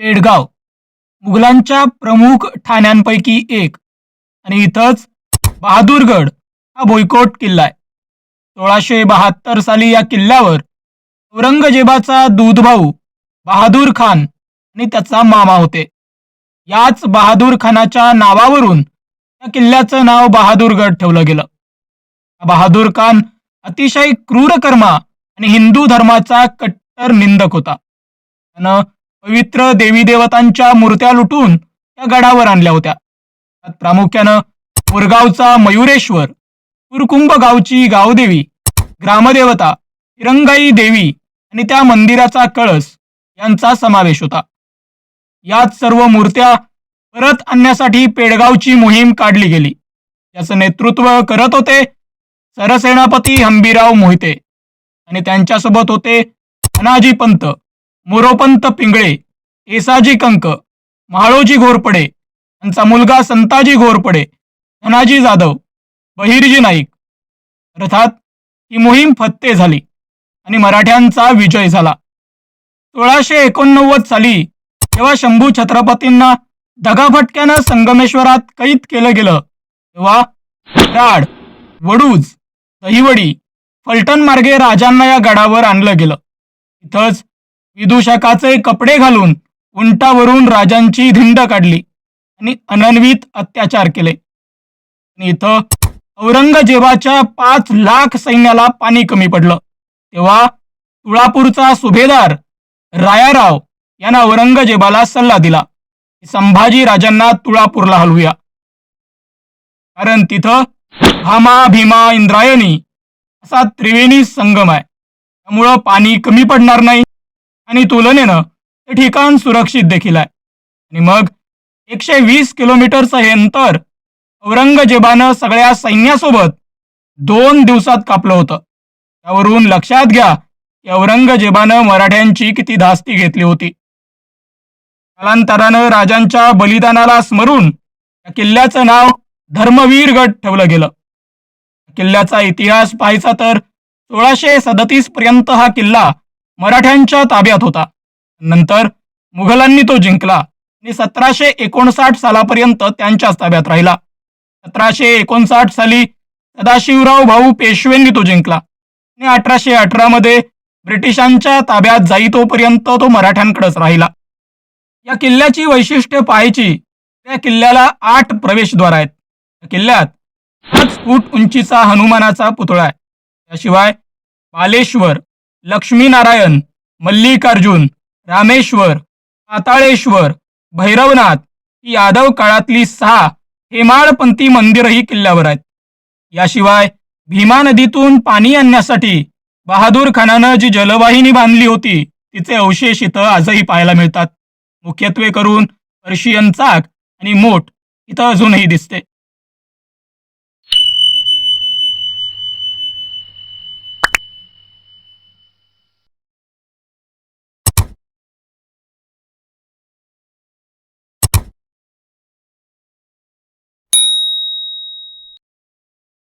पेडगाव मुघलांच्या प्रमुख ठाण्यांपैकी एक आणि इथंच बहादूरगड हा भुईकोट किल्ला आहे. सोळाशे बहात्तर साली या किल्ल्यावर औरंगजेबाचा दूध भाऊ बहादूर खान आणि त्याचा मामा होते. याच बहादूर खानाच्या नावावरून या किल्ल्याचं नाव बहादूरगड ठेवलं गेलं. बहादूर खान अतिशय क्रूरकर्मा आणि हिंदू धर्माचा कट्टर निंदक होता. त्यानं पवित्र देवी देवतांच्या मूर्त्या लुटून त्या गडावर आणल्या होत्या. त्यात प्रामुख्यानं मुरगावचा मयुरेश्वर कुरकुंभ गावची गावदेवी ग्रामदेवता तिरंगाई देवी आणि त्या मंदिराचा कळस यांचा समावेश होता. यात सर्व मूर्त्या परत आणण्यासाठी पेडगावची मोहीम काढली गेली. याचं नेतृत्व करत होते सरसेनापती हंबीराव मोहिते आणि त्यांच्यासोबत होते अनाजी पंत. मोरोपंत पिंगळे एसाजी कंक महाळोजी घोरपडे यांचा मुलगा संताजी घोरपडे धनाजी जाधव बहिर्जी नाईक. अर्थात ही मोहीम फत्ते झाली आणि मराठ्यांचा विजय झाला. सोळाशे एकोणनव्वद साली जेव्हा शंभू छत्रपतींना दगाफटक्यानं संगमेश्वरात कैद केलं गेलं तेव्हा राड वडूज दहिवडी फलटण मार्गे राजांना या गडावर आणलं गेलं. इथंच विदूषकाचे कपडे घालून उंटावरून राजांची धिंड काढली आणि अनन्वित अत्याचार केले. आणि इथं औरंगजेबाच्या पाच लाख सैन्याला पाणी कमी पडलं. तेव्हा तुळापूरचा सुभेदार रायाराव यांना औरंगजेबाला सल्ला दिला. संभाजी राजांना तुळापूरला हलवूया. कारण तिथं भामा भीमा इंद्रायणी असा त्रिवेणी संगम आहे. त्यामुळं पाणी कमी पडणार नाही. आणि तुलनेनं ते ठिकाण सुरक्षित देखील आहे. आणि मग एकशे वीस किलोमीटरचं हे अंतर औरंगजेबानं सगळ्या सैन्यासोबत दोन दिवसात कापलं होतं. त्यावरून लक्षात घ्या की औरंगजेबानं मराठ्यांची किती धास्ती घेतली होती. कालांतरानं राजांच्या बलिदानाला स्मरून या किल्ल्याचं नाव धर्मवीरगड ठेवलं गेलं. किल्ल्याचा इतिहास पाहायचा तर सोळाशे सदतीस पर्यंत हा किल्ला मराठ्यांच्या ताब्यात होता. नंतर मुघलांनी तो जिंकला आणि सतराशे एकोणसाठ सालापर्यंत त्यांच्याच ताब्यात राहिला. सतराशे एकोणसाठ साली सदाशिवराव भाऊ पेशवेंनी तो जिंकला आणि अठराशे अठरा मध्ये ब्रिटिशांच्या ताब्यात जाई तोपर्यंत तो मराठ्यांकडेच राहिला. या किल्ल्याची वैशिष्ट्य पाहायची त्या किल्ल्याला आठ प्रवेशद्वार आहेत. या किल्ल्यात पाच फूट उंचीचा हनुमानाचा पुतळा आहे. त्याशिवाय बालेश्वर लक्ष्मीनारायण मल्लिकार्जुन रामेश्वर पाताळेश्वर भैरवनाथ ही यादव काळातली सहा हेमाळपंथी मंदिरही किल्ल्यावर आहेत. याशिवाय भीमा नदीतून पाणी आणण्यासाठी बहादूर खानानं जी जलवाहिनी बांधली होती तिचे अवशेष इथं आजही पाहायला मिळतात. मुख्यत्वे करून पर्शियन चाक आणि मोठ इथं अजूनही दिसते.